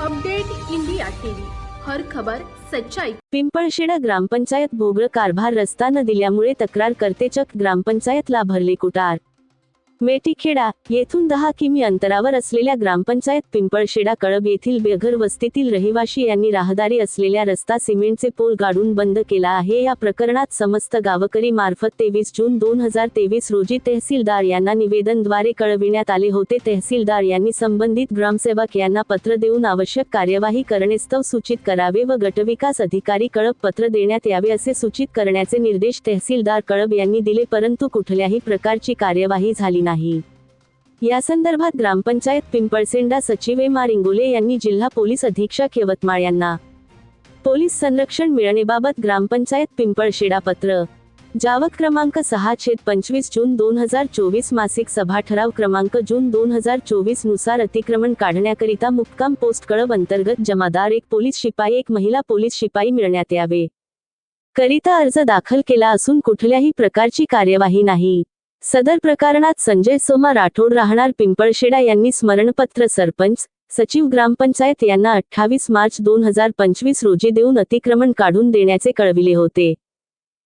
Update India TV. हर खबर सच्चाई. पिंपळशेडा ग्रामपंचायत भोगळ कारभार रस्ता न दिल्यामुळे तक्रारकर्ते चक ग्रामपंचायतला भरले कुटार. मेटीखेडा येथून दहा किमी अंतरावर असलेल्या ग्रामपंचायत पिंपळशेडा कळब येथील बेघर वस्तीतील रहिवाशी यांनी राहदारी असलेल्या रस्ता सिमेंटचे पोल गाडून बंद केला आहे. या प्रकरणात समस्त गावकरी मार्फत तेवीस जून दोन हजार तेवीस रोजी तहसीलदार यांना निवेदनद्वारे कळविण्यात आले होते. तहसीलदार यांनी संबंधित ग्रामसेवक यांना पत्र देऊन आवश्यक कार्यवाही करणेस्तव सूचित करावे व गटविकास अधिकारी कळब पत्र देण्यात यावे असे सूचित करण्याचे निर्देश तहसीलदार कळब यांनी दिले परंतु कुठल्याही प्रकारची कार्यवाही झाली नाही. या संदर्भात ग्रामपंचायत पिंपळसेंडा सचिव एम आर इंगोले यांनी जिल्हा पोलीस अधीक्षक यवतमाळ यांना पोलीस संरक्षण मिळणेबाबत ग्रामपंचायत पिंपळशेडा पत्र जावक क्रमांक सहा छेद पंचवीस जून दोन हजार चोवीस मासिक सभा ठराव क्रमांक जून दोन हजार चोवीसनुसार अतिक्रमण काढण्याकरिता मुक्काम पोस्ट कळब अंतर्गत जमादार एक पोलीस शिपाई एक महिला पोलीस शिपाई मिळण्यात यावे. करिता अर्ज दाखल केला असून कुठल्याही प्रकारची कार्यवाही नाही. सदर प्रकरणात संजय सोमा राठोड राहणार पिंपळशेडा यांनी स्मरणपत्र सरपंच सचिव ग्रामपंचायत यांना अठ्ठावीस मार्च दोन हजार पंचवीस रोजी देऊन अतिक्रमण काढून देण्याचे कळविले होते.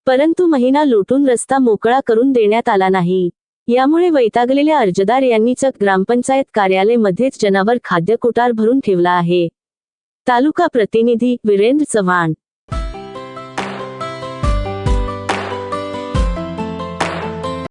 परंतु महिना लुटून रस्ता मोकळा करून देण्यात आला नाही. यामुळे वैतागलेल्या अर्जदार यांनी चक ग्रामपंचायत कार्यालय मध्येच जनावर खाद्य कोटार भरून ठेवला आहे. तालुका प्रतिनिधी वीरेंद्र चव्हाण